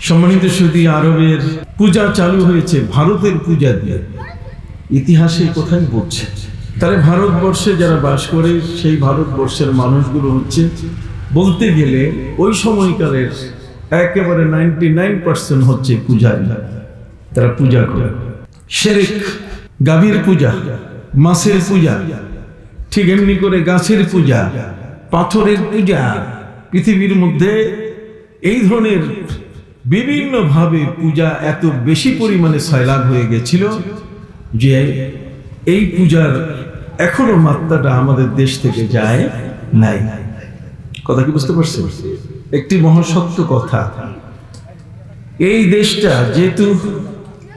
সম্মানিত সৌদি আরবের পূজা চালু হয়েছে, ভারতের পূজা দিয়ে। ইতিহাসে কোথায় পড়ছে তাহলে ভারতবর্ষে যারা বাস করে, সেই ভারতবর্ষের মানুষগুলো হচ্ছে, বলতে গেলে ওই সময়কালের একেবারে নাইনটি নাইন পার্সেন্ট হচ্ছে পূজারী। তারা পূজা করে। শেরেক গাভীর পূজা, মাছের পূজা, ঠিক এমনি করে গাছের পূজা, পাথরের পূজা, পৃথিবীর মধ্যে এই ধরনের বিভিন্নভাবে পূজা এত বেশি পরিমাণে সয়লাভ হয়ে গেছিল যে এই পূজার এখনও মাত্রাটা আমাদের দেশ থেকে যায় নাই। কথা কি বুঝতে পারছেন? একটি মহাসত্য কথা। এই দেশটা যেহেতু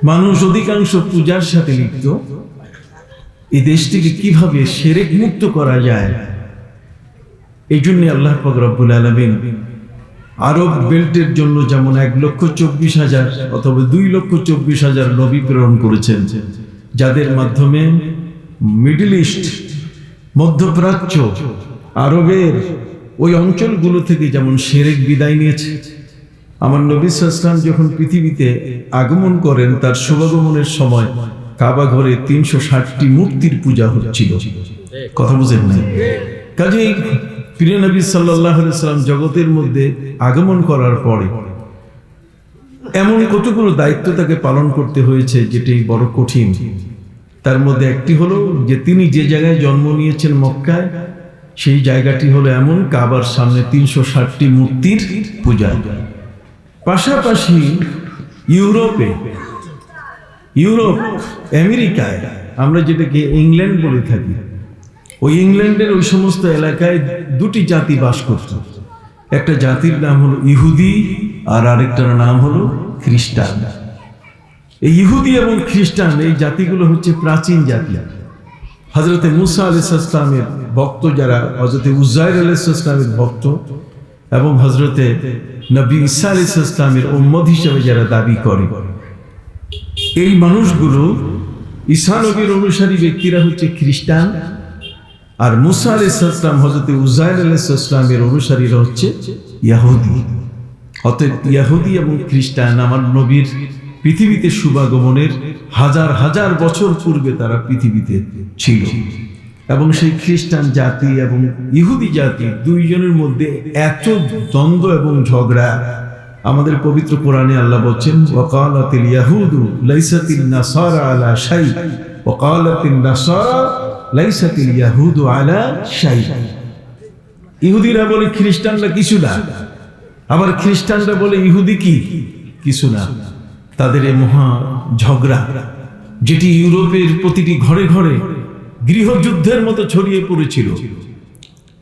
মানুষ অধিকাংশ পূজার সাথে লিপ্ত, এই দেশটিকে কীভাবে সেরেক মুক্ত করা যায়? এই জন্য আল্লাহ পাক রব্বুল আলমিন আরব বেল্টের জন্য যেমন এক লক্ষ চব্বিশ হাজার অথবা দুই লক্ষ চব্বিশ হাজার নবী প্রেরণ করেছেন, যাদের মাধ্যমে মিডল ইস্ট, মধ্যপ্রাচ্য, আরবের ওই অঞ্চলগুলো থেকে যেমন সেরেক বিদায় নিয়েছে। আমার নবী সাল্লাম যখন পৃথিবীতে আগমন করেন, তার শুভাগমনের সময় কাবা ঘরে তিনশো ষাটটি মূর্তির পূজা হচ্ছিল। কথা বুঝেন না কাজেই প্রিয় নবী সাল্লাম জগতের মধ্যে আগমন করার পরে এমন কতগুলো দায়িত্ব তাকে পালন করতে হয়েছে যেটি বড় কঠিন। তার মধ্যে একটি হলো যে তিনি যে জায়গায় জন্ম নিয়েছেন মক্কায়, সেই জায়গাটি হলো এমন কাবার সামনে তিনশো ষাটটি মূর্তির পূজা। পাশাপাশি ইউরোপে, ইউরোপ, আমেরিকায় আমরা যেটাকে ইংল্যান্ড বলে থাকি ওই ইংল্যান্ডের ওই সমস্ত এলাকায় দুটি জাতি বাস করত। একটা জাতির নাম হলো ইহুদি আর আরেকটার নাম হলো খ্রিস্টান। এই ইহুদি এবং খ্রিস্টান, এই জাতিগুলো হচ্ছে প্রাচীন জাতি। হজরতে মুসা আলাইসালামের ভক্ত যারা হজরতে উজ্জাইর আলাইসালামের ভক্ত এবং হজরতে নবী ইসা আলাইসালামের উম্মদ হিসেবে যারা দাবি করে, এই মানুষগুলো ঈসা নবীর অনুসারী ব্যক্তিরা হচ্ছে খ্রিস্টান আর মুসা আলাইসালাম হজরতে উজাইর আলাইসালামের অনুসারীরা হচ্ছে ইয়াহুদি। অতএব ইয়াহুদি এবং খ্রিস্টান আমার নবীর পৃথিবীতে শুভাগমনের হাজার হাজার বছর পূর্বে তারা পৃথিবীতে ছিল। এবং সেই খ্রিস্টান জাতি এবং ইহুদি জাতি দুইজনের মধ্যে এত দ্বন্দ্ব এবং ঝগড়া। আমাদের পবিত্র কোরআনে আল্লাহ বলছেন, ওয়াকালাতিল ইয়াহুদু লাইসাতিন নাসারা আলা শাই, ওয়াকালাতিন নাসারা লাইসাতিল ইয়াহুদু আলা শাই। ইহুদিরা বলে খ্রিস্টানরা কিছু না। আবার খ্রিস্টানরা বলে ইহুদি কি? কিছু না। তাদের এই মহা ঝগড়া, যেটি ইউরোপের প্রতিটি ঘরে ঘরে গৃহযুদ্ধের মতো ছড়িয়ে পড়েছিল।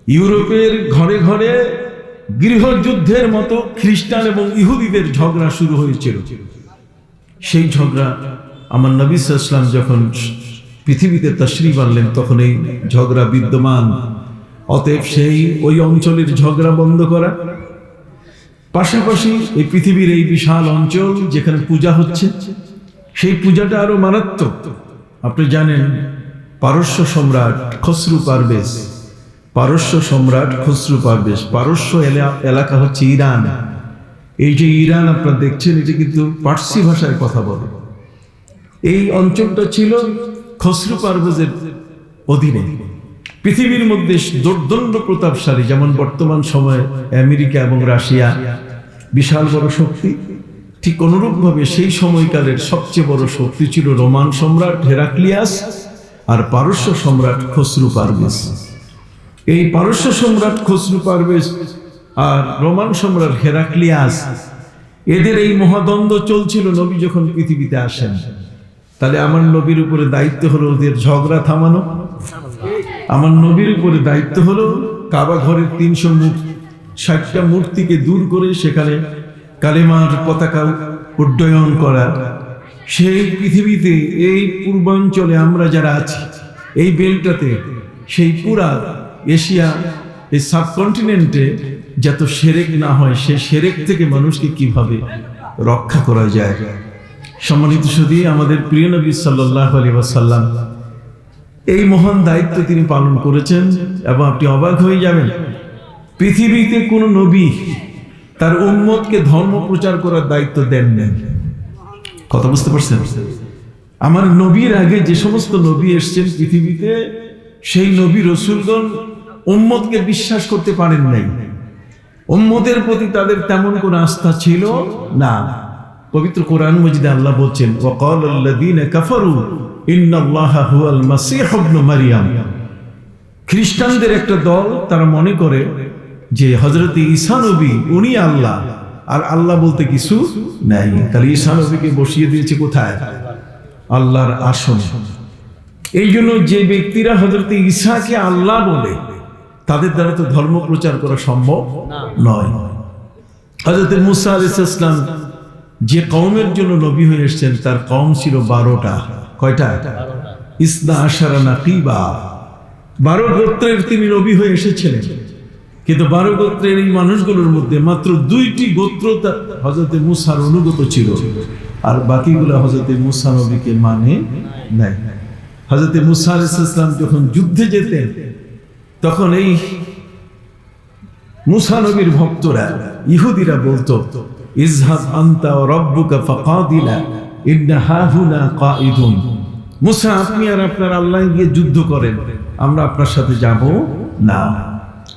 ইউরোপের ঘরে ঘরে গৃহযুদ্ধের মতো খ্রিস্টান এবং ইহুদিদের ঝগড়া শুরু হয়েছিল। সেই ঝগড়া আমার নবী ইসলাম যখন পৃথিবীতে তশরিফ আনলেন তখন এই ঝগড়া বিদ্যমান। অতএব সেই ওই অঞ্চলের ঝগড়া বন্ধ করা। পাশাপাশি এই পৃথিবীর এই বিশাল অঞ্চল যেখানে পূজা হচ্ছে, সেই পূজাটা আরও মারাত্মক। আপনি জানেন, পারস্য সম্রাট খসরু পারবেশ পারস্য সম্রাট খসরু পারবেশ পারস্য এলা- এলাকা হচ্ছে ইরান। এই যে ইরান আপনারা দেখছেন, এটি কিন্তু পার্সি ভাষায় কথা বলে। এই অঞ্চলটা ছিল খসরু পারভেজের অধীনে পৃথিবীর মধ্যে দুর্দণ্ড প্রতাপশালী যেমন বর্তমান সময়ে আমেরিকা এবং রাশিয়া, বিশাল বড় শক্তি, ঠিক অনুরূপভাবে সেই সময়কালের সবচেয়ে বড় শক্তি ছিল রোমান সম্রাট হেরাক্লিয়াস আর পারস্য সম্রাট খসরু পারভেজ এই পারস্য সম্রাট খসরু পারভেজ আর রোমান সম্রাট হেরাক্লিয়াস, এদের এই মহাদ্বন্দ্ব চলছিল নবী যখন পৃথিবীতে আসেন। তাহলে আমার নবীর উপরে দায়িত্ব হলো ওদের ঝগড়া থামানো। আমার নবীর উপরে দায়িত্ব হলো কাবা ঘরের তিনশো ষাটটা মূর্তিকে দূর করে সেখানে কালেমার পতাকা উড্ডয়ন করা। সেই পৃথিবীতে, এই পূর্বাঞ্চলে আমরা যারা আছি, এই বেলটাতে, সেই পুরা এশিয়া, এই সাবকন্টিনেন্টে যত সেরেক না হয়, সে সেরেক থেকে মানুষকে কীভাবে রক্ষা করা যায়? সম্মানিত সুদী আমাদের প্রিয় নবী সাল্লাহ আলী ওয়াসাল্লাম, এই মহান দায়িত্ব তিনি পালন করেছেন এবং আপনি অবাক হয়ে যাবেন, পৃথিবীতে কোন নবী তার উম্মতকে ধর্ম প্রচার করার দায়িত্ব দেন নেন কথা বুঝতে পারছেন? আমার নবীর আগে যে সমস্ত নবী এসছেন পৃথিবীতে, সেই নবী রসুলগণ উম্মতকে বিশ্বাস করতে পারেন নাই। উম্মতের প্রতি তাদের তেমন কোন আস্থা ছিল না। পবিত্র কোরআন মজিদে আল্লাহ বলছেন ওয়াকাল আল্লাযীনা কাফারু ইন্নাল্লাহা হুয়াল মাসীহ ইবনু মারইয়াম খ্রিস্টানদের একটা দল তারা মনে করে যে হজরত ঈসা নবী উনি আল্লাহ আর আল্লাহ বলতে কিছু নাই। তাহলে ঈসা নবীকে বসিয়ে দিয়েছে কোথায়? আল্লাহর আসন। এই জন্য যে ব্যক্তিরা হজরত ঈসাকে আল্লাহ বলে তাদের দ্বারা তো ধর্ম প্রচার করা সম্ভব নয়। হজরত মুসা আলাইসাল্লাম যে কওমের জন্য নবী হয়ে এসেছেন, তার কম ছিল বারোটা। কয়টা? ইসনা আশারা নাকিবা। বারো গোত্রের তিনি নবী হয়ে এসেছিলেন কিন্তু বারো গোত্রের এই মানুষগুলোর মধ্যে মাত্র দুইটি গোত্র হজরতে মুসার অনুগত ছিল। আর বাকিগুলো হজরতে মুসা নবীকে মানে নাই। হজরতে মুসা আলাইসাল্লাম যখন যুদ্ধে যেতেন, তখন এই মুসা নবীর ভক্তরা, ইহুদিরা বলতো ইজহাব ও ইন্না হাহুনা মুসা, আপনি আর আপনার আল্লাহ গিয়ে যুদ্ধ করেন, আমরা আপনার সাথে যাব না।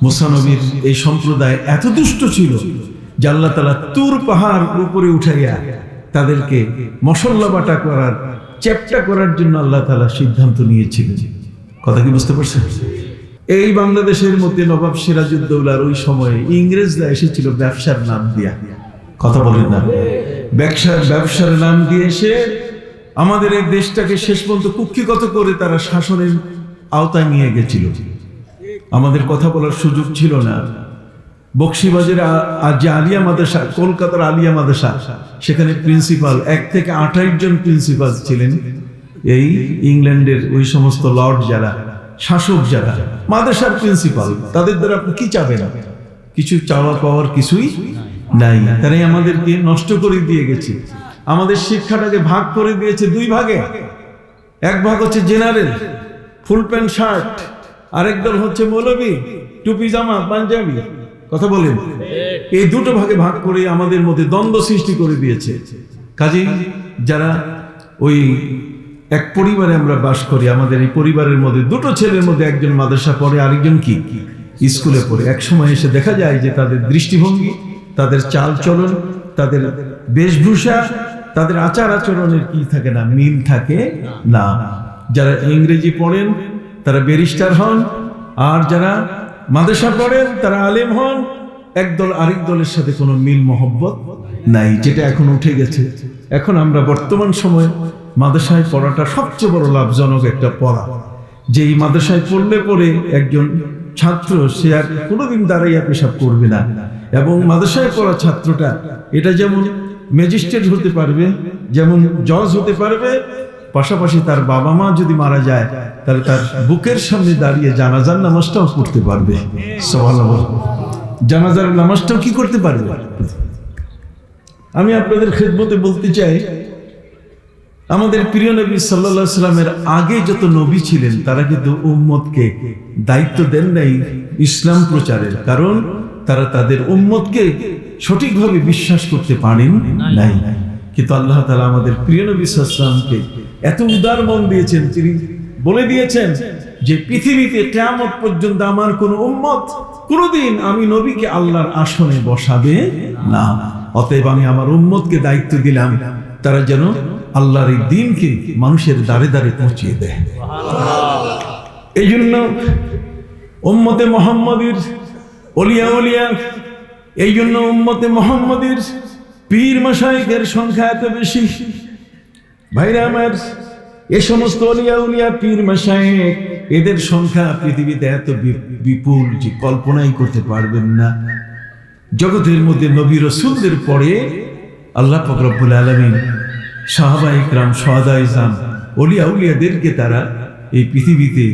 মুসা নবীর এই সম্প্রদায় এত দুষ্ট ছিল যে আল্লাহ তালা তুর পাহাড় উপরে উঠাইয়া তাদেরকে মশল্লা বাটা করার, চ্যাপটা করার জন্য আল্লাহ তালা সিদ্ধান্ত নিয়েছিলেন। কথা কি বুঝতে পারছেন? এই বাংলাদেশের মধ্যে নবাব সিরাজউদ্দৌলার ওই সময়ে ইংরেজরা এসেছিল ব্যবসার নাম দিয়া। কথা বলেন না। ব্যবসার ব্যবসার নাম দিয়ে এসে আমাদের এই দেশটাকে শেষ পর্যন্ত কুক্ষিগত করে তারা শাসনের আওতায় নিয়ে গেছিল। আমাদের কথা বলার সুযোগ ছিল না। বক্সিবাজারে আর যে আলিয়া মাদ্রাসা, কলকাতার আলিয়া মাদ্রাসা, সেখানে প্রিন্সিপাল, এক থেকে আঠাইশ জন প্রিন্সিপাল ছিলেন। এই ইংল্যান্ডের ওই সমস্ত লর্ড যারা, শাসক যারা, মাদ্রাসার প্রিন্সিপাল, তাদের দ্বারা আপনি কি চাবেন? কিছু চাওয়া পাওয়ার কিছুই নাই। তারাই আমাদেরকে নষ্ট করে দিয়ে গেছে। আমাদের শিক্ষাটাকে ভাগ করে দিয়েছে দুই ভাগে। এক ভাগ হচ্ছে জেনারেল, ফুল প্যান্ট, শার্ট। আরেক দল হচ্ছে মৌলবী, টুপি, জামা, পাঞ্জাবি। কথা বলেন। এই দুটো ভাগে ভাগ করে আমাদের মধ্যে দ্বন্দ্ব সৃষ্টি করে দিয়েছে। কাজেই যারা ওই এক পরিবারে আমরা বাস করি, আমাদের এই পরিবারের মধ্যে দুটো ছেলের মধ্যে একজন মাদ্রাসা পড়ে, আরেকজন কি? স্কুলে পড়ে। এক সময় এসে দেখা যায় যে তাদের দৃষ্টিভঙ্গি তাদের চাল চলন, তাদের বেশভূষা, তাদের আচার আচরণের কি থাকে না? মিল থাকে না। যারা ইংরেজি পড়েন, তারা ব্যারিস্টার হন। আর যারা মাদ্রাসা পড়েন, তারা আলেম হন। একদল আরেক দলের সাথে কোনো মিল, মহব্বত নাই, যেটা এখন উঠে গেছে। এখন আমরা বর্তমান সময়ে মাদ্রাসায় পড়াটা সবচেয়ে বড় লাভজনক একটা পড়া। যে এই মাদ্রাসায় পড়লে পড়ে একজন ছাত্র, সে আর কোনোদিন দাঁড়াইয়া পেশাব করবে না। এবং মাদ্রাসায় পড়া ছাত্রটা, এটা যেমন ম্যাজিস্ট্রেট হতে পারবে, যেমন জজ হতে পারবে, পাশাপাশি তার বাবা মা যদি মারা যায়, তাহলে তার বুকের সামনে দাঁড়িয়ে জানাজার নামাজটাও পড়তে পারবে। সুবহানাল্লাহ। জানাজার নামাজটাও কি করতে পারবে? আমি আপনাদের খেদমতে বলতে চাই, আমাদের প্রিয় নবী সাল্লা সাল্লামের আগে যত নবী ছিলেন, তারা কিন্তু উম্মতকে দায়িত্ব দেন নাই ইসলাম প্রচারের। কারণ তারা তাদের উম্মতকে সঠিকভাবে বিশ্বাস করতে পারেন? নাই। কিন্তু আল্লাহ তালা আমাদের প্রিয় নবী সাল্লামকে এত উদার মন দিয়েছেন তিনি বলে দিয়েছেন যে পৃথিবীতে কেয়ামত পর্যন্ত আমার কোন উম্মত কোনোদিন আমি নবীকে আল্লাহর আসনে বসাবে না। অতএব আমি আমার উম্মতকে দায়িত্ব দিলাম তারা যেন আল্লাহর এই দিনকে মানুষের দাঁড়ে দাঁড়ে পৌঁছিয়ে দেয়। এই জন্য উম্মতে মোহাম্মদের অলিয়া অলিয়া, এই জন্য উম্মতে মোহাম্মদের পীর মশাইকের সংখ্যা এত বেশি। ভাইরা আমার, এ সমস্ত অলিয়া উলিয়া পীর মশাইক এদের সংখ্যা পৃথিবীতে এত বিপুল যে কল্পনাই করতে পারবেন না। জগতের মধ্যে নবী রসুলদের পরে আল্লাহ ফকরবুল আলমিন সাহাবা ইকরাম ইসলাম, অলিয়া উলিয়াদেরকে তারা এই পৃথিবীতে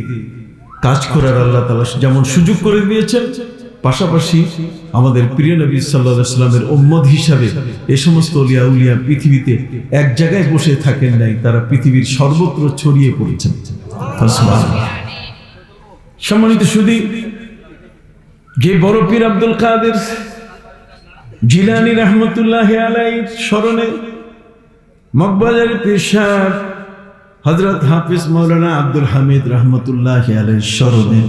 কাজ করার আল্লাহ তালা যেমন সুযোগ করে দিয়েছেন পাশাপাশি আমাদের প্রিয় নবী সাল্লাহ সাল্লামের উম্মদ হিসাবে এ সমস্ত অলিয়া উলিয়া পৃথিবীতে এক জায়গায় বসে থাকেন নাই, তারা পৃথিবীর সর্বত্র ছড়িয়ে পড়েছেন। সম্মানিত সুদী যে বড় পীর আব্দুল কাদের জিলানি রহমতুল্লাহ আলাইর স্মরণে মকবাজার পেশার হজরত হাফিজ মৌলানা আব্দুল হামিদ রহমতুল্লাহ আলাইর স্মরণে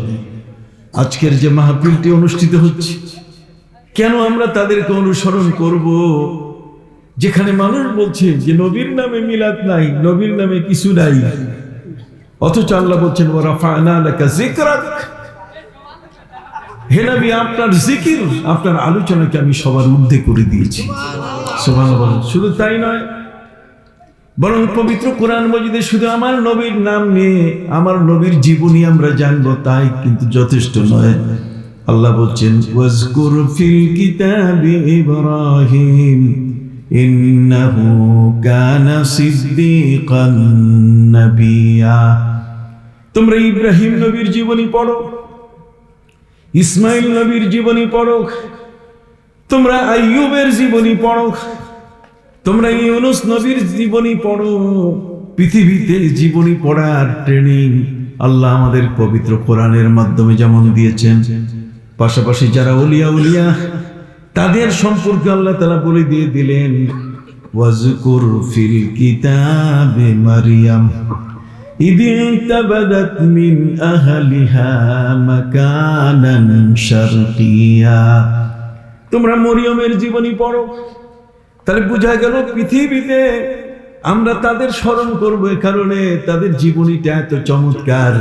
আজকের যে মাহফিলটি অনুষ্ঠিত হচ্ছে, কেন আমরা তাদেরকে অনুসরণ করব? যেখানে মানুষ বলছে যে নবীর নামে মিলাদ নাই, নবীর নামে কিছু নাই। অথচ আল্লাহ বলছেন ওরা ফায়না লেখা জিকরাক হে নবী, আপনার জিকির, আপনার আলোচনাকে আমি সবার ঊর্ধ্বে করে দিয়েছি। শুধু তাই নয় বরং পবিত্র কোরআন মজিদে শুধু আমার নবীর নাম নিয়ে আমার নবীর জীবনী আমরা জানব, তাই কিন্তু যথেষ্ট নয়। আল্লাহ বলছেন, ওয়াজকুর ফিল কিতাবি ইব্রাহিম, ইন্নাহু কানা সিদ্দিকান নাবিয়া। তোমরা ইব্রাহিম নবীর জীবনী পড়ো, ইসমাইল নবীর জীবনী পড়ো, তোমরা আইয়ুবের জীবনী পড়ো। তোমরা ইউনুস নবীর জীবনী পড়ো। পৃথিবীতে জীবনী পড়ার ট্রেনিং আল্লাহ আমাদের পবিত্র কোরআনের মাধ্যমে যেমন দিয়েছেন। পাশাপাশি যারা উলিয়া উলিয়া, তাদের সম্পর্কে আল্লাহ তালা বলে দিয়ে দিলেন, ওয়াজুকুর ফিল কিতাবে মারিয়াম ইদিনতাবাদাত মিন আহলিহা মাকানান শারকিয়া। তোমরা মরিয়মের জীবনী পড়ো। তাহলে বোঝা গেল পৃথিবীতে আমরা তাদের স্মরণ করব এ কারণে তাদের জীবনীটা এত চমৎকার।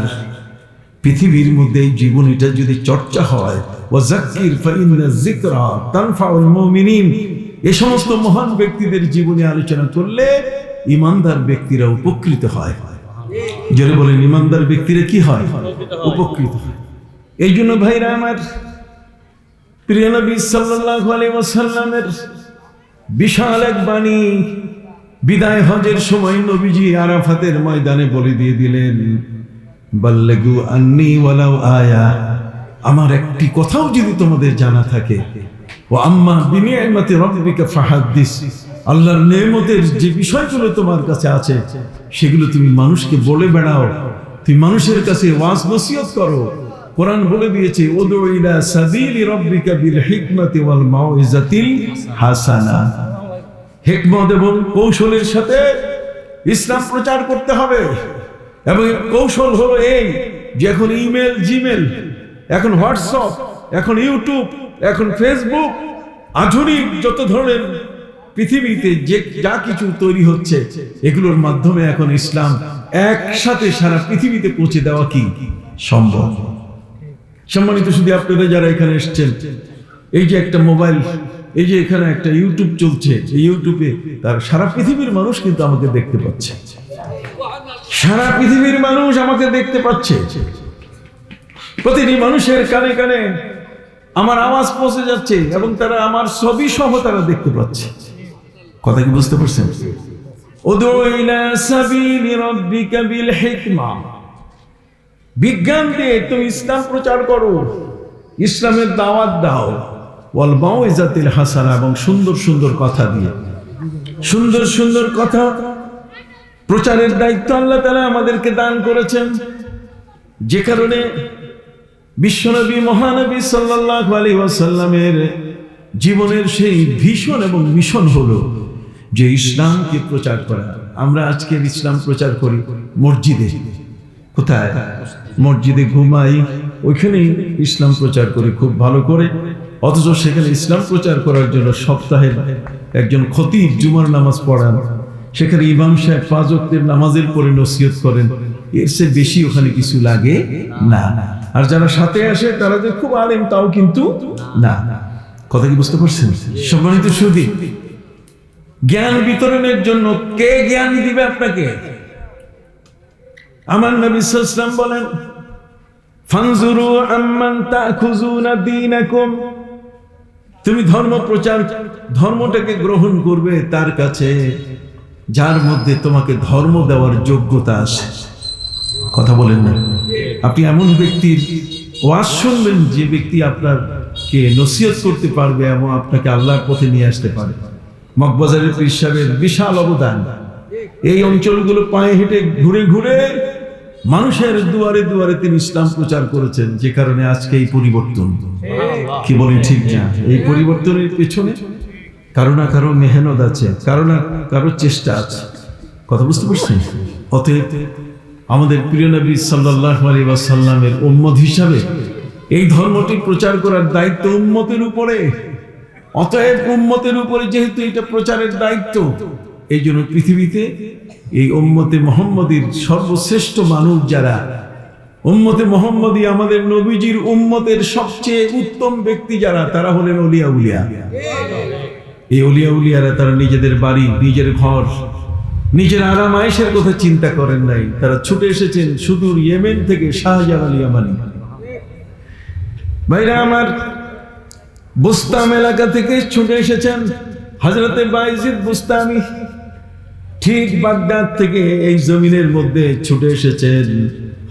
পৃথিবীর মধ্যে এই জীবনীটা যদি চর্চা হয় এই সমস্ত মহান ব্যক্তিদের জীবনে আলোচনা করলে ইমানদার ব্যক্তিরা উপকৃত হয়। জোরে বলেন, ইমানদার ব্যক্তিরা কি হয়? উপকৃত হয়। এই জন্য ভাইরা আমার প্রিয় নবী সাল্লাল্লাহু আলাইহি ওয়াসাল্লামের বিশাল এক বাণী। বিদায় হজের সময় নবীজি আরাফাতের ময়দানে বলে দিয়ে দিলেন, বাল্লেগু আন্নি ওয়ালাউ আয়া। আমার একটি কথাও যদি তোমাদের জানা থাকে ও আম্মা বিনিয়ামতি রব্বিকা ফাহাদ্দিস। আল্লাহর নেমতের যে বিষয়গুলো তোমার কাছে আছে, সেগুলো তুমি মানুষকে বলে বেড়াও। তুমি মানুষের কাছে ওয়াজ নসিহত করো। কোরআন বলে দিয়েছে ওদু হাসানা। এবং কৌশলের সাথে ইসলাম প্রচার করতে হবে। এবং কৌশল হলো এই যে এখন ইমেল, জিমেল, এখন হোয়াটসঅ্যাপ, এখন ইউটিউব, এখন ফেসবুক, আধুনিক যত ধরনের পৃথিবীতে যে যা কিছু তৈরি হচ্ছে, এগুলোর মাধ্যমে এখন ইসলাম একসাথে সারা পৃথিবীতে পৌঁছে দেওয়া কি সম্ভব? সম্মানিত শুধু আপনারা যারা এখানে এসছেন, এই যে একটা মোবাইল, এই যে এখানে একটা ইউটিউব চলছে, এই ইউটিউবে তার সারা পৃথিবীর মানুষ কিন্তু আমাকে দেখতে পাচ্ছে। সারা পৃথিবীর মানুষ আমাকে দেখতে পাচ্ছে। প্রতিটি মানুষের কানে কানে আমার আওয়াজ পৌঁছে যাচ্ছে এবং তারা আমার ছবি সহ তারা দেখতে পাচ্ছে। কথা কি বুঝতে পারছেন? উদু ইলা সাবিলি বিল হিকমা। বিজ্ঞান দিয়ে তুমি ইসলাম প্রচার করো। ইসলামের দাওয়াত দাও। ওয়াল মাউইজাতিল হাসানা এবং সুন্দর সুন্দর কথা দিয়ে। সুন্দর সুন্দর কথা প্রচারের দায়িত্ব আল্লাহ তাআলা আমাদেরকে দান করেছেন। যে কারণে বিশ্বনবী, মহানবী সাল্লাল্লাহু আলাইহি ওয়াসাল্লামের জীবনের সেই ভীষণ এবং মিশন হলো যে ইসলামকে প্রচার করা। আমরা আজকের ইসলাম প্রচার করি মসজিদে। কোথায়? মসজিদে ঘুমাই, ওইখানেই ইসলাম প্রচার করি খুব ভালো করে। অথচ সেখানে ইসলাম প্রচার করার জন্য সপ্তাহে একজন খতিব জুমার নামাজ পড়ান। সেখানে ইমাম সাহেব পাঁচ নামাজের পরে নসিহত করেন। এর চেয়ে বেশি ওখানে কিছু লাগে না। আর যারা সাথে আসে, তারা যে খুব আলেম, তাও কিন্তু না। কথা কি বুঝতে পারছেন? সম্মানিত সুদী জ্ঞান বিতরণের জন্য কে জ্ঞান দিবে আপনাকে? আমার নবী সাল্লাম বলেন ফানজুরু আম্মান তাখুজুনা দীনাকুম। তুমি ধর্ম প্রচার, ধর্মটাকে গ্রহণ করবে তার কাছে, যার মধ্যে তোমাকে ধর্ম দেওয়ার যোগ্যতা আছে। কথা বলেন না। আপনি এমন ব্যক্তির ওয়াজ শুনবেন যে ব্যক্তি আপনার কে নসিহত করতে পারবে এবং আপনাকে আল্লাহর পথে নিয়ে আসতে পারে। মগবাজারের পীর সাহেবের বিশাল অবদান। এই অঞ্চলগুলো পায়ে হেঁটে ঘুরে ঘুরে মানুষের দুয়ারে দুয়ারে তিনি ইসলাম প্রচার করেছেন যে কারণে আজকে এই পরিবর্তন। কি বলেন ঠিক না? এই পরিবর্তনের পেছনে কারও না কারও মেহনত আছে কারও না কারও চেষ্টা আছে। কথা বুঝতে পারছেন? অতএব আমাদের প্রিয় নবী সাল্লাহ আলী ওয়াসাল্লামের উম্মত হিসাবে এই ধর্মটি প্রচার করার দায়িত্ব উম্মতের উপরে। অতএব উম্মতের উপরে যেহেতু এটা প্রচারের দায়িত্ব এই জন্য পৃথিবীতে এই উম্মতে মোহাম্মদীর সর্বশ্রেষ্ঠ মানুষ যারা, উম্মতে মোহাম্মদী আমাদের নবীজির উম্মতের সবচেয়ে উত্তম ব্যক্তি যারা, তারা হলেন অলিয়া উলিয়া। এই অলিয়া উলিয়ারা তারা নিজেদের বাড়ি, নিজের ঘর, নিজের আরাম আয়েসের কথা চিন্তা করেন নাই। তারা ছুটে এসেছেন সুদূর ইয়েমেন থেকে শাহজাহান আমানি ভাইরা আমার বুস্তাম এলাকা থেকে ছুটে এসেছেন হজরতে বাইজিদ বুস্তামি। ঠিক বাগদাদ থেকে এই জমিনের মধ্যে ছুটে এসেছেন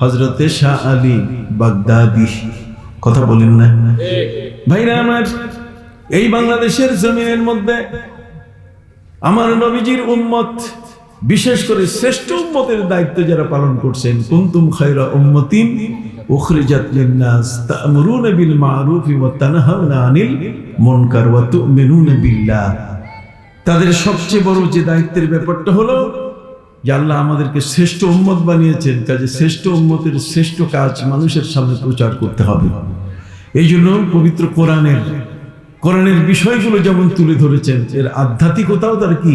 হজরতে শাহ আলী বাগদাদি। কথা বলেন না। ভাইরা আমার, এই বাংলাদেশের জমিনের মধ্যে আমার নবীজির উম্মত, বিশেষ করে শ্রেষ্ঠ উম্মতের দায়িত্ব যারা পালন করছেন, কুনতুম খায়রা উম্মতিন উখরিজাত বিল মা'রুফি ওয়া তানহাউনা আনিল মুনকার ওয়া তু'মিনুনা বিল্লাহ। তাদের সবচেয়ে বড় যে দায়িত্বের ব্যাপারটা হলো যে আল্লাহ আমাদেরকে শ্রেষ্ঠ উম্মত বানিয়েছেন, কাজে শ্রেষ্ঠ উম্মতের শ্রেষ্ঠ কাজ মানুষের সামনে প্রচার করতে হবে। এই জন্য পবিত্র কোরআনের কোরআনের বিষয়গুলো যেমন তুলে ধরেছেন, এর আধ্যাত্মিকতাও তার কি?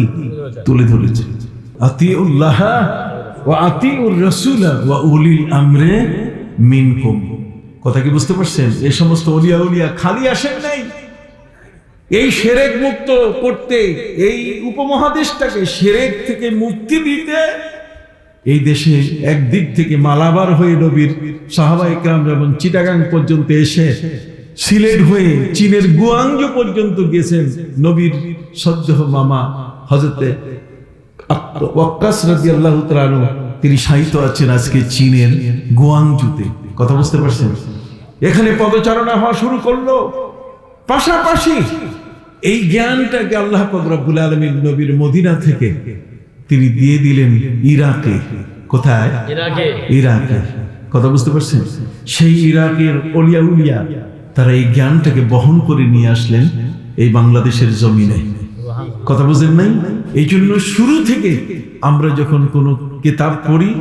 তুলে ধরেছেন। আতিউল্লাহ ওয়া আতিউর রাসূল ওয়া উলিল আমরে মিনকুম। কথা কি বুঝতে পারছেন? এই সমস্ত ওলিয়া উলিয়া খালি আসেন নাই। এই সেরেক মুক্ত করতে এই উপমহাদেশটাকে সেরেক থেকে মুক্তি দিতে এই দেশে একদিক থেকে মালাবার হয়ে নবীর সাহাবা ইকরাম যেমন চিটাগাং পর্যন্ত এসে সিলেট হয়ে চীনের গুয়াংজো পর্যন্ত গেছেন নবীর সদ্য মামা হজরতে ওয়াক্কাস তাআলা আনহু, তিনি সাহিত্য আছেন আজকে চীনের গুয়াংজুতে। কথা বুঝতে পারছেন? এখানে পদচারণা হওয়া শুরু করল। পাশাপাশি এই জ্ঞানটাকে আল্লাহ পাক রব্বুল আলামিন নবীর মদিনা থেকে তিনি দিয়ে দিলেন ইরাকে। কোথায়? ইরাকে। ইরাকে। কথা বুঝতে পারছেন? সেই ইরাকের অলিয়া উলিয়া তারা এই জ্ঞানটাকে বহন করে নিয়ে আসলেন এই বাংলাদেশের জমিনে। কথা বুঝেন নাই? এই জন্য শুরু থেকে আমরা যখন কোনো কিতাব পড়ি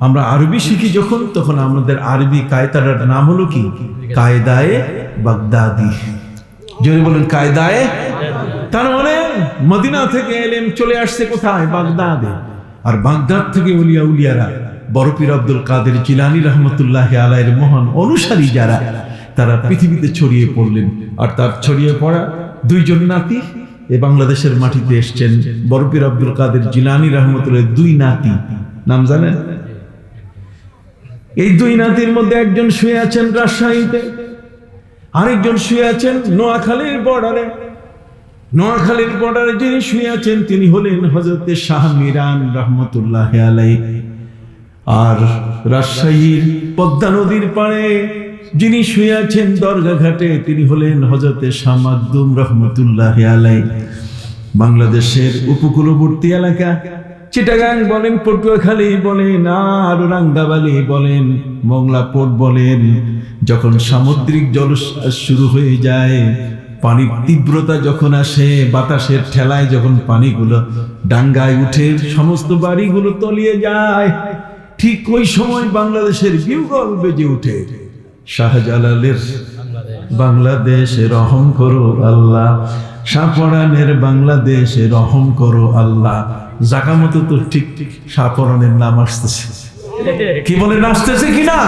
আমরা আরবি শিখি যখন তখন আমাদের আরবি কায়দার নাম হলো কি? কায়দায়ে বাগদাদি। যদি বলেন কায়দায়ে তার মানে মদিনা থেকে এলেন চলে আসছে কোথায়? বাগদাদে। আর বাগদাদ থেকে উলিয়া উলিয়ারা, বড় পীর আব্দুল কাদের জিলানি রহমতুল্লাহ আলাইয়ের মহান অনুসারী যারা, তারা পৃথিবীতে ছড়িয়ে পড়লেন। আর তার ছড়িয়ে পড়া দুইজন নাতি এ বাংলাদেশের মাটিতে এসছেন বড় পীর আব্দুল কাদের জিলানি রহমতুল্লাহ দুই নাতি। নাম জানেন? এই দুই নাতির মধ্যে একজন শুয়ে আছেন রাজশাহীতে, আরেকজন শুয়ে আছেন নোয়াখালীর বর্ডারে। নোয়াখালীর বর্ডারে যিনি শুয়ে আছেন, তিনি হলেন হজরতে শাহ মিরান রহমতুল্লাহ আলাই আর রাজশাহীর পদ্মা নদীর পাড়ে যিনি শুয়ে আছেন দরগা ঘাটে, তিনি হলেন হজরতে শামাদ্দুম রহমতুল্লাহ আলাই বাংলাদেশের উপকূলবর্তী এলাকা, চিটাগাং বলেন, পটুয়াখালী বলেন, আর রাঙ্গাবালি বলেন মংলা পোর্ট বলেন, যখন সামুদ্রিক জল শুরু হয়ে যায় পানির তীব্রতা যখন আসে, বাতাসের ঠেলায় যখন পানিগুলো ডাঙ্গায় উঠে, সমস্ত বাড়িগুলো তলিয়ে যায়। ঠিক ওই সময় বাংলাদেশের বিউগল বেজে উঠে শাহজালালের বাংলাদেশে রহম করো আল্লাহ সাপরানের বাংলাদেশে রহম করো আল্লাহ। জাকা মতো তো ঠিক ঠিক সাপরানের নাম আসতেছে। কি বলে আসতেছে কিনা?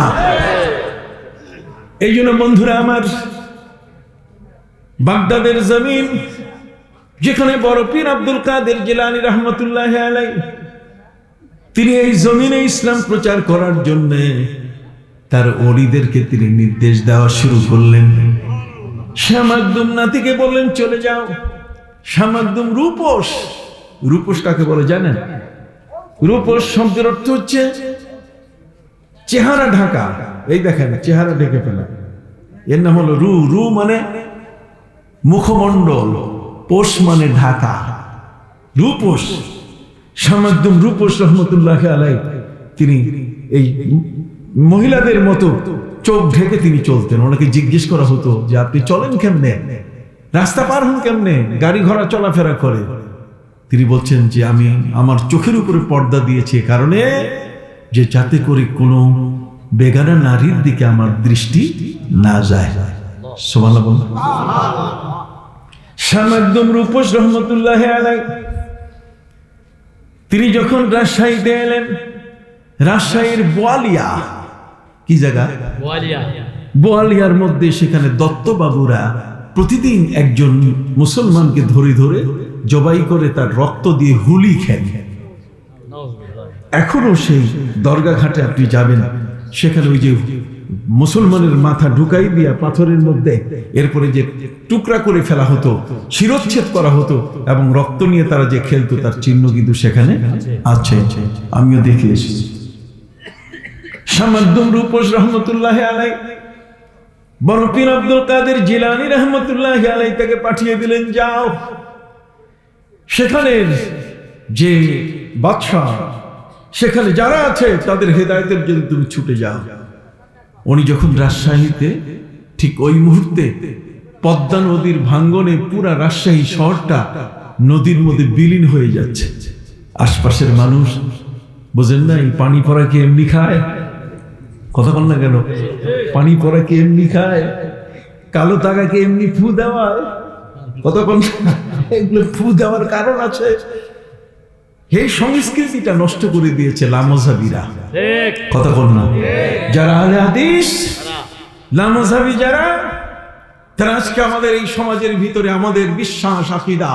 এই জন্য বন্ধুরা আমার বাগদাদের জমিন, যেখানে বড় পীর আব্দুল কাদের জিলানি রহমতুল্লাহ আলাই তিনি এই জমিনে ইসলাম প্রচার করার জন্য তার অলিদেরকে তিনি নির্দেশ দেওয়া শুরু করলেন। শ্যামাকদুম নাতিকে বললেন, চলে যাও। শ্যামাকদুম রূপস রূপস কাকে বলে জানেন? রূপস শব্দের অর্থ হচ্ছে চেহারা ঢাকা। এই দেখেন, চেহারা ঢেকে ফেলা। এর নাম হলো রু রু মানে মুখমণ্ডল, পোষ মানে ঢাকা। রূপোষ সামাদ্দুম রূপোষ রহমতুল্লাহ আলাই তিনি এই মহিলাদের মতো চোখ ঢেকে তিনি চলতেন। ওনাকে জিজ্ঞেস করা হতো যে, আপনি চলেন কেমনে? রাস্তা পার হন কেমনে? গাড়ি ঘোড়া চলাফেরা করে? তিনি বলছেন যে, আমি আমার চোখের উপরে পর্দা দিয়েছি কারণে যে যাতে করে কোনো বেগানা নারীর দিকে আমার দৃষ্টি না যায়। সোমাল্লা বল শাম রূপস রহমতুল্লাহ আলাই তিনি যখন রাজশাহীতে এলেন রাজশাহীর বোয়ালিয়া কি জায়গা? বোয়ালিয়ার মধ্যে সেখানে দত্তবাবুরা প্রতিদিন একজন মুসলমানকে ধরে ধরে জবাই করে তার রক্ত দিয়ে হুলি খেন। এখনও সেই দরগা ঘাটে আপনি যাবেন সেখানে ওই যে মুসলমানের মাথা ঢুকাই দিয়া পাথরের মধ্যে এরপরে যে টুকরা করে ফেলা হতো, শিরোচ্ছেদ করা হতো এবং রক্ত নিয়ে তারা যে খেলতো, তার চিহ্ন কিন্তু সেখানে আছে। আমিও দেখে এসেছি। সামাদ্দুম রূপস রহমতুল্লাহ আলাই পীর আব্দুল কাদের জিলানি রহমতুল্লাহ আলাই তাকে পাঠিয়ে দিলেন, যাও। যে বাদশাহ, সেখানে যারা আছে, তাদের হেদায়তের জন্য তুমি ছুটে যাও। উনি যখন রাজশাহীতে, ঠিক ওই মুহূর্তে পদ্মা নদীর ভাঙ্গনে পুরা রাজশাহী শহরটা নদীর মধ্যে বিলীন হয়ে যাচ্ছে। আশপাশের মানুষ, বোঝেন না, এই পানি পড়া কি এমনি খায়? কথা বল না কেন? পানি পড়া কি এমনি খায়? কালো টাকাকে এমনি ফু দেওয়ায়? কথা বল না? এগুলো ফু দেওয়ার কারণ আছে। এই সংস্কৃতিটা নষ্ট করে দিয়েছে লামজাবিরা কথা বল না। যারা আলে হাদিস লামজাবি যারা, তারা আজকে আমাদের এই সমাজের ভিতরে আমাদের বিশ্বাস, আকিদা,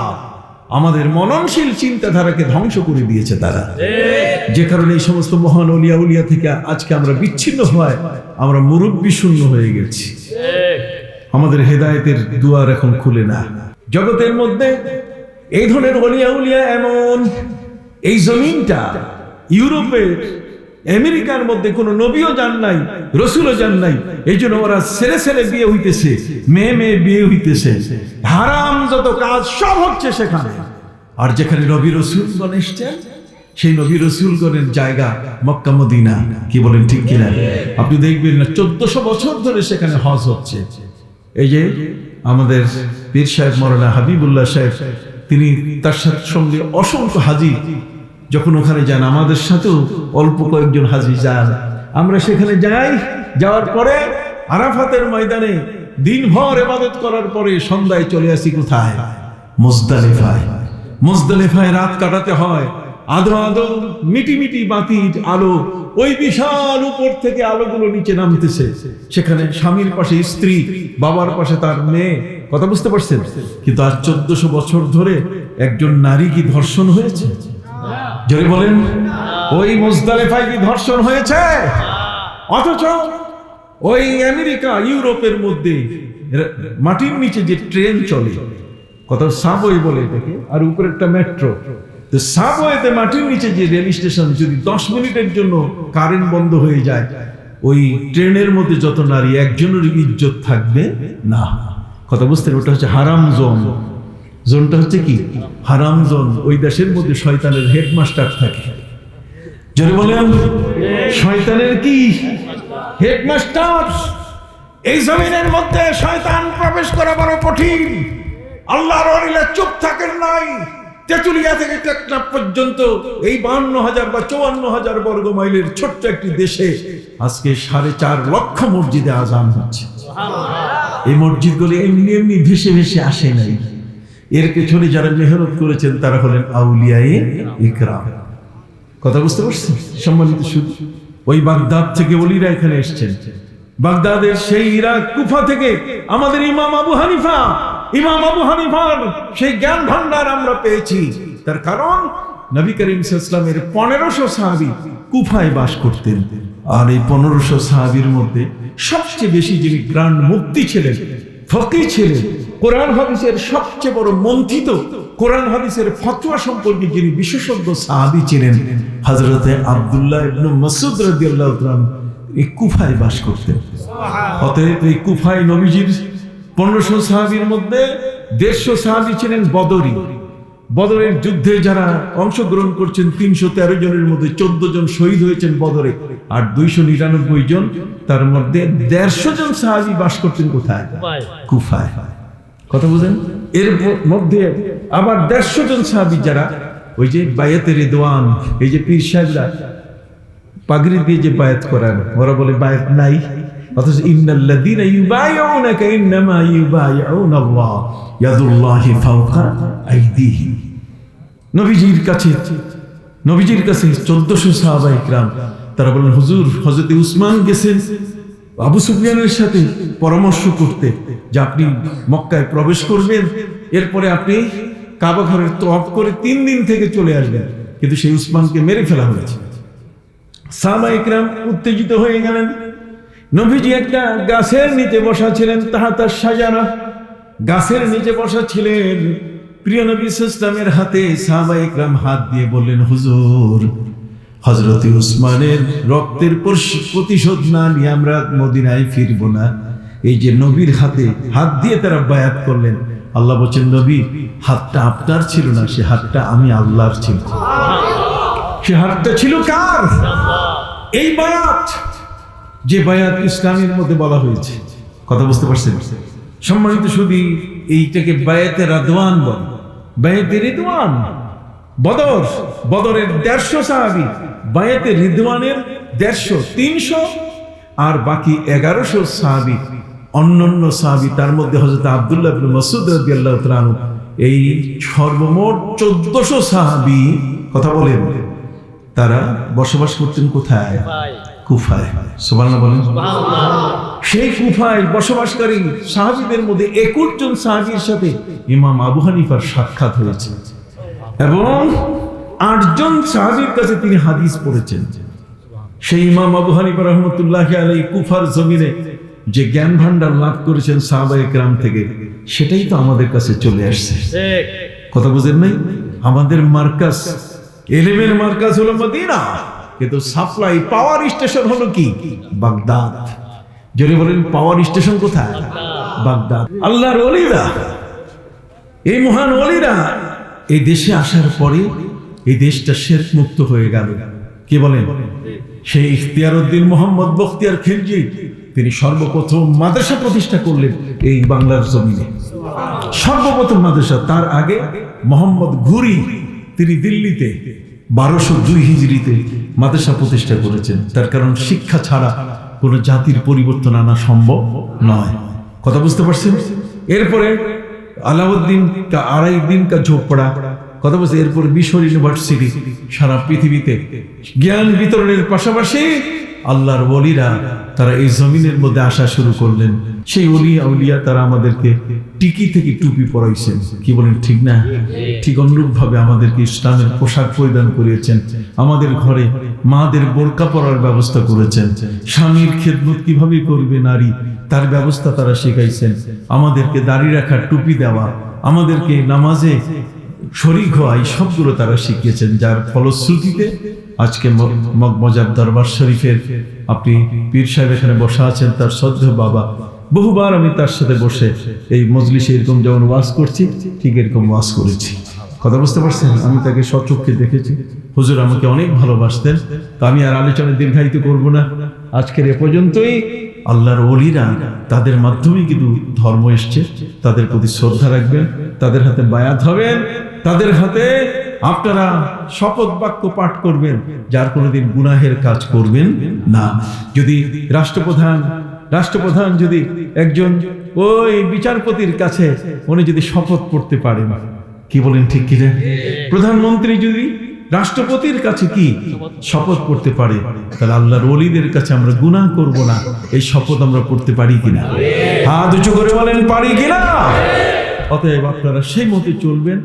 আমাদের মননশীল চিন্তাধারাকে ধ্বংস করে দিয়েছে তারা। যে কারণে এই সমস্ত মহান অলিয়া উলিয়া থেকে আজকে আমরা বিচ্ছিন্ন হওয়ায় আমরা মুরব্বী শূন্য হয়ে গেছি। আমাদের হেদায়েতের দুয়ার এখন খুলে না। জগতের মধ্যে এই ধরনের অলিয়া উলিয়া এমন এই জমিনটা ইউরোপের আমেরিকার মধ্যে কোনো নবীও যান নাই, রসুলও যান নাই এই জন্য ওরা ছেলে ছেলে বিয়ে হইতেছে, মেয়ে মেয়ে বিয়ে হইতেছে। হারাম যত কাজ সব হচ্ছে সেখানে। আর যেখানে নবী রসুলগণ এসছেন, সেই নবী রসুলগণের জায়গা মক্কা, মদিনা। কি বলেন ঠিক কিনা? আপনি দেখবেন না, চোদ্দশো বছর ধরে সেখানে হজ হচ্ছে। এই যে আমাদের পীর সাহেব মরানা হাবিবুল্লাহ সাহেব, তিনি তার সঙ্গে অসংখ্য হাজি যখন ওখানে যান, আমাদের সাথেও অল্প কয়েকজন হাজি যান। আমরা সেখানে যাই, যাওয়ার পরে আরাফাতের ময়দানে দিনভর এবাদত করার পরে সন্ধ্যায় চলে আসি কোথায়? মুজদালিফায়। মুজদালিফায় রাত কাটাতে হয়। আদো মিটি মিটি বাতির আলো ওই বিশাল উপর থেকে আলোগুলো নিচে নামতেছে। সেখানে স্বামীর পাশে স্ত্রী, বাবার পাশে তার মেয়ে। কথা বুঝতে পারছেন? কিন্তু আজ চোদ্দশো বছর ধরে একজন নারী কি ধর্ষণ হয়েছে? যদি বলেন, ওই মুজদালেফায় কি ধর্ষণ হয়েছে? অথচ ওই আমেরিকা, ইউরোপের মধ্যে মাটির নিচে যে ট্রেন চলে, কত সাবওয়ে বলে এটাকে, আর উপরে একটা মেট্রো তো সাবওয়েতে মাটির নিচে যে রেল স্টেশন, যদি দশ মিনিটের জন্য কারেন্ট বন্ধ হয়ে যায়, ওই ট্রেনের মধ্যে যত নারী একজনের ইজ্জত থাকবে না। কথা বুঝতে ওটা হচ্ছে হারাম জোন। জোনটা হচ্ছে কি? হারাম জোন। ওই দেশের মধ্যে শয়তানের হেডমাস্টার থাকে। যদি বলেন, শয়তানের কি? হেডমাস্টার? এই জমিনের মধ্যে শয়তান প্রবেশ করা বড় কঠিন। আল্লাহর অলিলা চুপ থাকেন নাই। তেঁতুলিয়া থেকে টেকনাফ পর্যন্ত এই বান্ন হাজার বা চুয়ান্ন হাজার বর্গ মাইলের ছোট্ট একটি দেশে আজকে সাড়ে চার লক্ষ মসজিদে আজান হচ্ছে। এই মসজিদগুলো এমনি এমনি ভেসে ভেসে আসে নাই। এর পেছনে যারা মেহনত করেছেন, তারা হলেন আউলিয়ায়ে ইকরাম। কথা বুঝতে পারছেন? সম্মানিত শুধু ওই বাগদাদ থেকে ওলিরা এখানে এসছেন। বাগদাদের সেই ইরাক কুফা থেকে আমাদের ইমাম আবু হানিফা, ইমাম আবু হানিফার সেই জ্ঞান ভান্ডার আমরা পেয়েছি। তার কারণ, নবী করিম ইসলামের পনেরোশো সাহাবি কুফায় বাস করতেন। আর এই পনেরোশো সাহাবির মধ্যে সবচেয়ে বেশি যিনি গ্রান্ড মুক্তি ছিলেন, ফকি ছিলেন কোরআন হাদিসের সবচেয়ে বড় মন্থিত কোরআন হাদিসের ফতোয়া সম্পর্কে যিনি বিশেষজ্ঞ সাহাবি ছিলেন হজরতে আব্দুল্লাহ ইবনু মাসুদ রাদিয়াল্লাহু তাআলা এই কুফায় বাস করতেন। অতএব এই কুফায় নবীজির পনেরোশো সাহাবির মধ্যে দেড়শো সাহাবি ছিলেন বদরি। বদরের যুদ্ধে যারা অংশগ্রহণ করছেন তিনশো তেরো জনের মধ্যে চোদ্দ জন শহীদ হয়েছেন বদরে আর দুইশো নিরানব্বই জন তার মধ্যে দেড়শো জন সাহাবি বাস করছেন কোথায়? কুফায়। কথা বুঝেন? এর মধ্যে আবার দেড়শো জন সাহাবি যারা, ওই যে বায়াতের দোয়ান এই যে পীর সাহেবরা, পাগড়ি দিয়ে যে বায়াত করান, ওরা বলে বায়াত নাই। অথচ ইন্নাল্লাযীনা ইউবাইউনাকা ইন্নামা ইউবাইউনাল্লাহ, ইয়াদুল্লাহি ফাওকা আইদিহিম নবীজির কাছে নবীজির কাছে চোদ্দশো সাহাবা ইকরাম তারা বলেন, হুজুর হজরত উসমান গেছেন। আবু সুফিয়ানের সাথে পরামর্শ করতে যে আপনি মক্কায় প্রবেশ করবেন, এরপরে আপনি কাবা ঘরের তফ করে তিন দিন থেকে চলে আসবেন। কিন্তু সেই উসমানকে মেরে ফেলা হয়েছে। সাহাবা ইকরাম উত্তেজিত হয়ে গেলেন। নবীজি একটা গাছের নিচে বসা ছিলেন, তাহা তার সাজানা গাছের নিচে বসা ছিলেন। প্রিয় নবী ইসলামের হাতে সাহাবা ইকরাম হাত দিয়ে বললেন, হুজুর হজরত উসমানের রক্তের প্রতিশোধ না নিয়ে আমরা মদিনায় ফিরব না। এই যে নবীর হাতে হাত দিয়ে তারা বায়াত করলেন, আল্লাহ বলছেন, নবী, হাতটা আপনার ছিল না, সে হাতটা আমি আল্লাহর ছিল। সে হাতটা ছিল কার? এই বায়াত যে বায়াত ইসলামের মধ্যে বলা হয়েছে। কথা বুঝতে পারছেন? সম্মানিত শুধু এইটাকে বায়াতে রাদওয়ান বল। বায়াতে রিদওয়ান। বদর বদরের দেড়শো সাহাবি বায়াতে রিদওয়ানের দেড়শো তিনশো আর বাকি এগারোশো সাহাবি অন্যান্য সাহাবি তার মধ্যে হজরত আবদুল্লাহ মাসুদ রাদিয়াল্লাহু এই সর্বমোট চোদ্দশো সাহাবি কথা বলেন তারা বসবাস করতেন কোথায়? কুফায়। সুবহানাল্লাহ বলেন। সেই কুফায় বসবাসকারী সাহাবীদের মধ্যে একুশ জন সাহাবীর সাথে ইমাম আবু হানিফার সাক্ষাৎ হয়েছে। এবং আটজন সাহাবীর কাছে তিনি হাদিস পড়েছেন। সেই ইমাম আবু হানিফা রহমতুল্লাহ আলাই কুফার জমিনে যে জ্ঞান ভান্ডার লাভ করেছেন সাহাবা একরাম থেকে, সেটাই তো আমাদের কাছে চলে আসছে। কথা বুঝেন নাই? আমাদের মার্কাস এলেমের মার্কাস হলো মদিনা, কিন্তু সাপ্লাই পাওয়ার স্টেশন হলো কি? বাগদাদ। যদি বলেন, পাওয়ার স্টেশন কোথায়? বাগদাদ। আল্লাহর অলিরা এই মহান অলিরা এই দেশে আসার পরে এই দেশটা শের মুক্ত হয়ে গেল। কি বলেন? সেই ইখতিয়ার উদ্দিন মোহাম্মদ বখতিয়ার খিলজি, তিনি সর্বপ্রথম মাদ্রাসা প্রতিষ্ঠা করলেন এই বাংলার জমিনে। সর্বপ্রথম মাদ্রাসা, তার আগে মোহাম্মদ ঘুরি, তিনি দিল্লিতে বারোশো দুই হিজড়িতে মাদ্রাসা প্রতিষ্ঠা করেছেন। তার কারণ শিক্ষা ছাড়া কোনো জাতির পরিবর্তন আনা সম্ভব নয়। কথা বুঝতে পারছেন? এরপরে আলাউদ্দিন কা আড়াই দিন কা ঝোপড়া কথা বলছে এরপর মিশর ইউনিভার্সিটি, সারা পৃথিবীতে। জ্ঞান বিতরণের পাশাপাশি আল্লাহর ওলিরা তারা এই জমিনের মধ্যে আসা শুরু করলেন। সেই অলি আউলিয়া তারা আমাদেরকে টিকি থেকে টুপি পরাইছেন। কি বলেন, ঠিক না? ঠিক অনুরূপ ভাবে আমাদেরকে ইসলামের পোশাক পরিধান করিয়েছেন। আমাদের ঘরে মাদের বোরকা পরার ব্যবস্থা করেছেন। স্বামীর খেদমত কীভাবে করবে নারী, তার ব্যবস্থা তারা শিখাইছেন। আমাদেরকে দাড়ি রাখার টুপি দেওয়া, আমাদেরকে নামাজে শরিক হওয়া, এই সবগুলো তারা শিখিয়েছেন, যার ফলশ্রুতিতে আজকে ম- ম- দরবার শরীফের আপনি পীর সাহেব এখানে বসা আছেন, তার শ্রদ্ধ বাবা। বহুবার আমি তার সাথে বসে এই মজলিসে এরকম যেমন ওয়াজ করছি, ঠিক এরকম ওয়াজ করেছি। কথা বুঝতে পারছেন? আমি তাকে সচক্ষে দেখেছি। হুজুর আমাকে অনেক ভালোবাসতেন। তো আমি আর আলোচনা দীর্ঘায়িত করব না। আজকের এ পর্যন্তই। আল্লাহর অলিরা তাদের মাধ্যমে কিন্তু ধর্ম এসছে। তাদের প্রতি শ্রদ্ধা রাখবেন। তাদের হাতে বায়াত হবেন। তাদের হাতে আপনারা শপথ বাক্য পাঠ করবেন, যার কোনোদিন গুনাহের কাজ করবেন না। যদি রাষ্ট্রপ্রধান রাষ্ট্রপ্রধান যদি একজন ওই বিচারপতির কাছে উনি যদি শপথ করতে পারেন, কি বলেন ঠিক কিনা প্রধানমন্ত্রী যদি রাষ্ট্রপতির কাছে কি শপথ করতে পারে, তাহলে আল্লাহর ওলিদের কাছে আমরা গুনাহ করব না, এই শপথ আমরা করতে পারি কিনা? হাত উঁচু করে বলেন, পারি কিনা? অতএব আপনারা সেই মতে চলবেন।